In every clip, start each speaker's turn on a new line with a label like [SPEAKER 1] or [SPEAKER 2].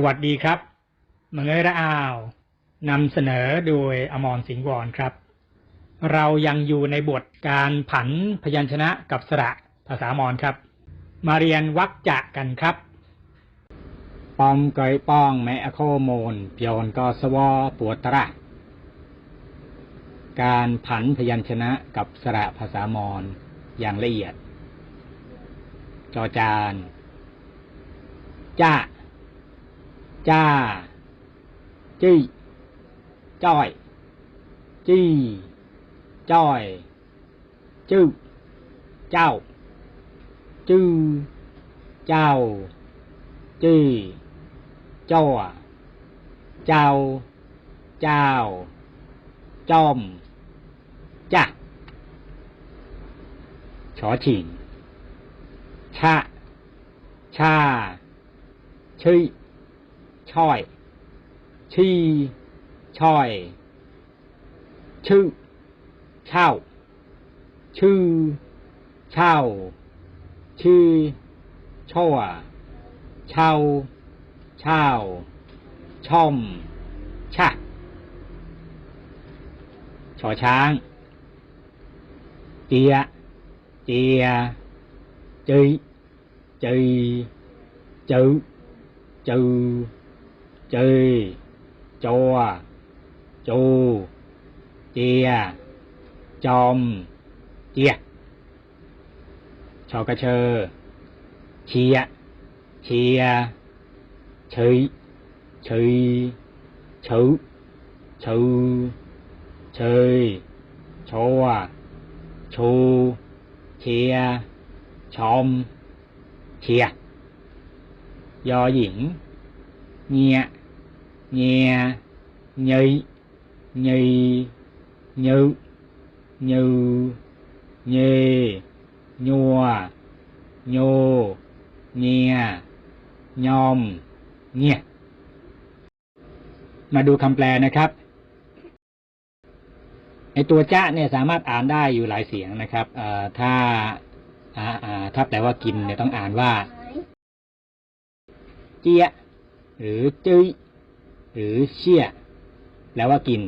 [SPEAKER 1] สวัสดีครับมเงยระอาวนำเสนอโดยอมรสิงห์วรครับ เรายังอยู่ในบทการผันพยัญชนะกับสระภาษามอญครับ มาเรียนวักจะกันครับ ปอมเกยป้องแมอโคโมนเปียนกอสวอปวดตระ การผันพยัญชนะกับสระภาษามอญอย่างละเอียด จอจานจ้า จ้าจี้จ้อยจี้จ้อยจื้อเจ้าจื้อเจ้า ชอยชีชอย ชีช่อย ชื่อ เช่า ชื่อ เช่า ชื่อชั่วเช่า เช่า ช่อมชะชอช้าง เจีย เจียจีจีจือจือจี จัวจูเจียจอมเจียชอกระเชอเชียเชียชีชีชือชือชีชัวชูเชียชอมเชียยอหญิงเงียเงียยียียืยืยียัวโยเงียยอมเงียมาดูคำแปลนะครับไอตัวจ้าเนี่ยสามารถอ่านได้อยู่หลายเสียงนะครับถ้าอ่าอ่าถ้าแปลว่ากินเนี่ยต้องอ่านว่า เจียหรือจื้อ หรือเชี่ยแปลว่ากิน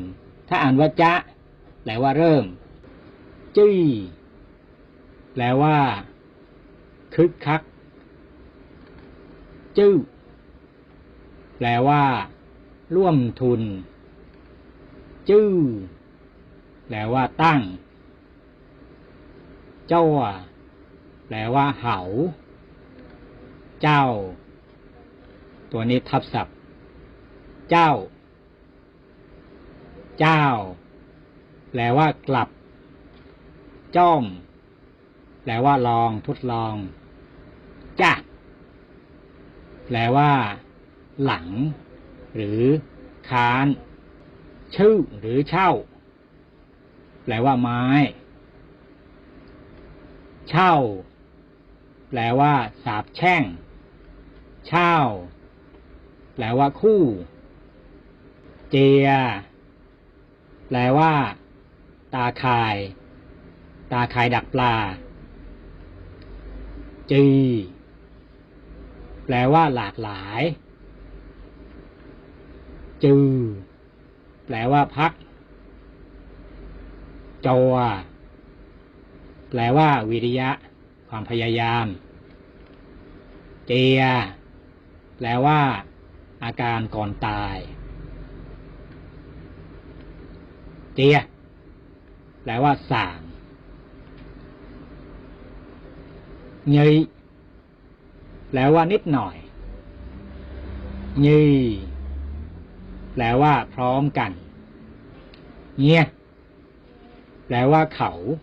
[SPEAKER 1] ถ้าอ่านว่าจะแปลว่าเริ่มจี้แปลว่า คึกคัก จื้อแปลว่า ร่วมทุน จื้อแปลว่าตั้ง เจ้าแปลว่า เหา เจ้า ตัวนี้ทับศัพท์ เจ้า เจ้า แปลว่ากลับ จ้อมแปลว่าลองทดลอง จ้าแปลว่า หลัง หรือ ค้าน ชื่อ หรือเช่า แปลว่าไม้ เช่า แปลว่า สาบแช่ง เช่าแปลว่าคู่ เจีย แปลว่า ตาข่าย ตาข่ายดักปลา จี แปลว่า หลากหลาย จือ แปลว่าพัก จวแปลว่า วิริยะ ความพยายาม เจีย แปลว่า อาการก่อนตาย เจียแปลว่าส่างยแปลว่านิดหน่อยยีแปลว่าพร้อมกัน เงียแปลว่าเขา